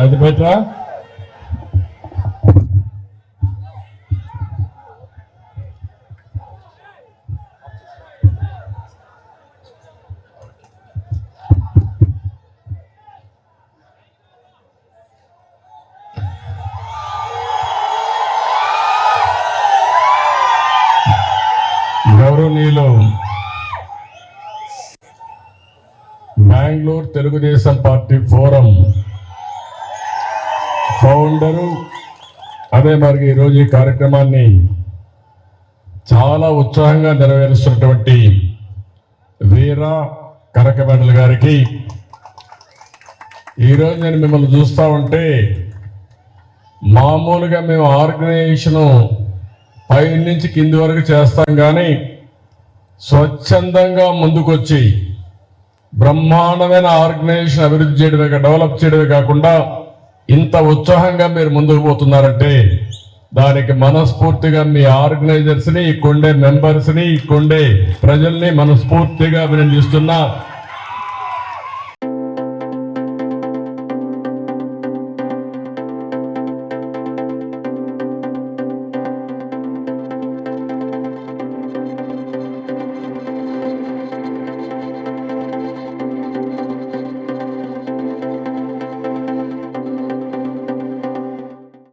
అది బెటరా గౌరవనీయులు Bengaluru Telugu Desam party forum. Founder అదే మరి ఈరోజు ఈ కార్యక్రమాన్ని చాలా ఉత్సాహంగా నెరవేరుస్తున్నటువంటి వీర కరకమెడల్ గారికి. ఈరోజు నేను మిమ్మల్ని చూస్తూ ఉంటే మామూలుగా మేము ఆర్గనైజేషను పై నుంచి కింది వరకు చేస్తాం కానీ స్వచ్ఛందంగా ముందుకొచ్చి బ్రహ్మాండమైన ఆర్గనైజేషన్ అభివృద్ధి చేయడమే డెవలప్ చేయడమే కాకుండా ఇంత ఉత్సాహంగా మీరు ముందుకు పోతున్నారంటే దానికి మనస్ఫూర్తిగా మీ ఆర్గనైజర్స్ని ని మెంబర్స్ని మెంబర్స్ ప్రజల్ని మనస్ఫూర్తిగా అభినందిస్తున్నా.